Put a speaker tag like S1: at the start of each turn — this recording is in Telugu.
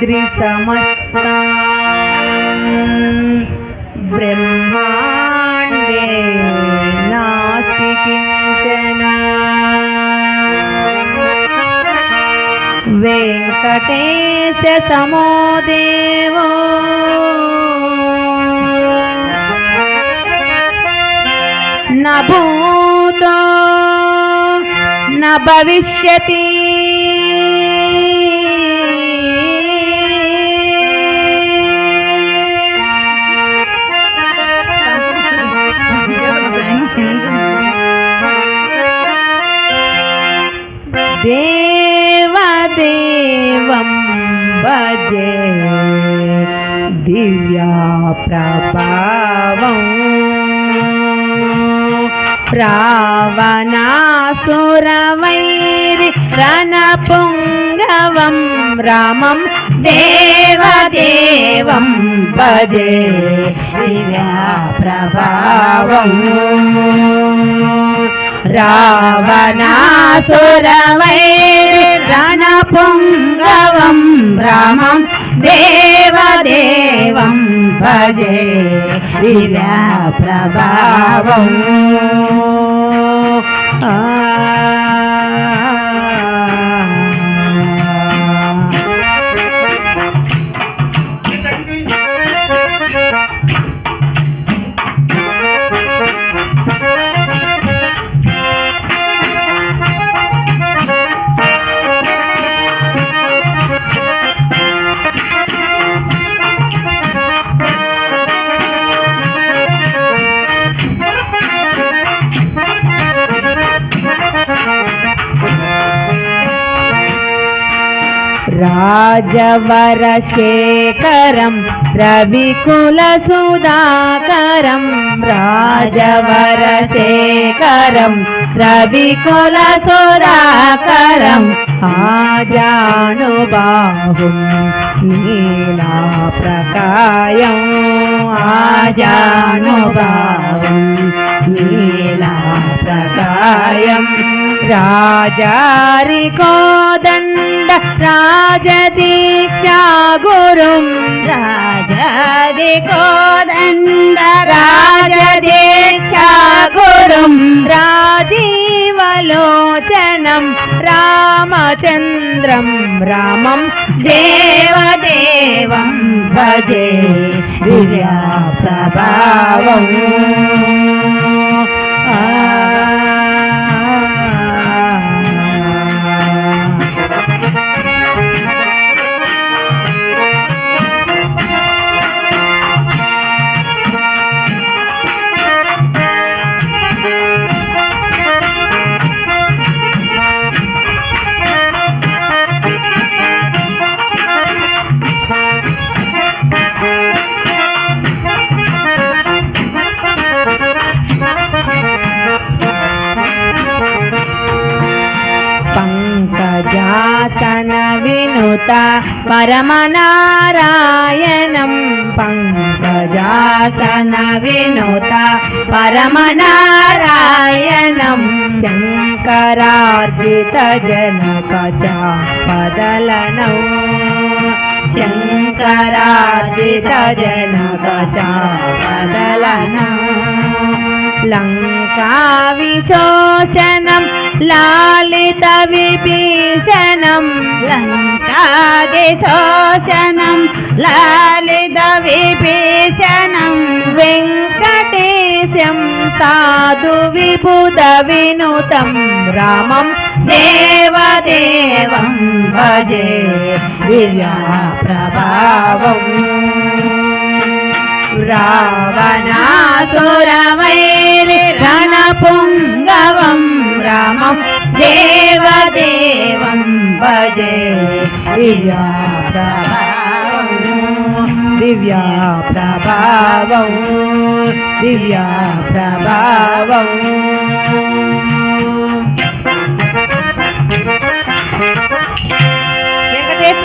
S1: समस्ता ब्रह्माण्डे नास्ति किञ्चन वेङ्कटेश समो देवो न भूतो न भविष्यति देवदेवं भजे दिव्या प्रभावम् रावणासुरवैरि रणपुङ्गवं रामं देवदेवं भजे దివ్యా ప్రభావం రావణాసురవై రణపుంగవం రామం దేవదేవం భజే దివ్యా ప్రభావం రాజవరశేఖరం రవికులసుధాకరం రాజవరశేఖరం రవికులసుధాకరం ఆజానుబాహుం నీలాప్రకాయం ఆజానుబాహుం నీలాప్రకాయం రాజారికో राजदीक्षा गुरुं राजादिकोदण्ड राजदीक्षा गुरुं राजीवलोचनं रामचन्द्रं रामं देवदेवं भजे दिव्या వినుత పరమనారాయణం పంకజాసన వినుత పరమనారాయణం శంకరార్జిత జనక పదలనం శంకరార్జిత శోషణం పదలనం విభీషణం వెంకటేశం సాధు విబుధ వినుతం రామం దేవదేవం భజే దివ్యా ప్రభావం. రావణాసురవైరి రణపుంగవం రామం దేవదేవం భజే దివ్యా ప్రభావం దివ్యా ప్రభావం దివ్యా ప్రభావం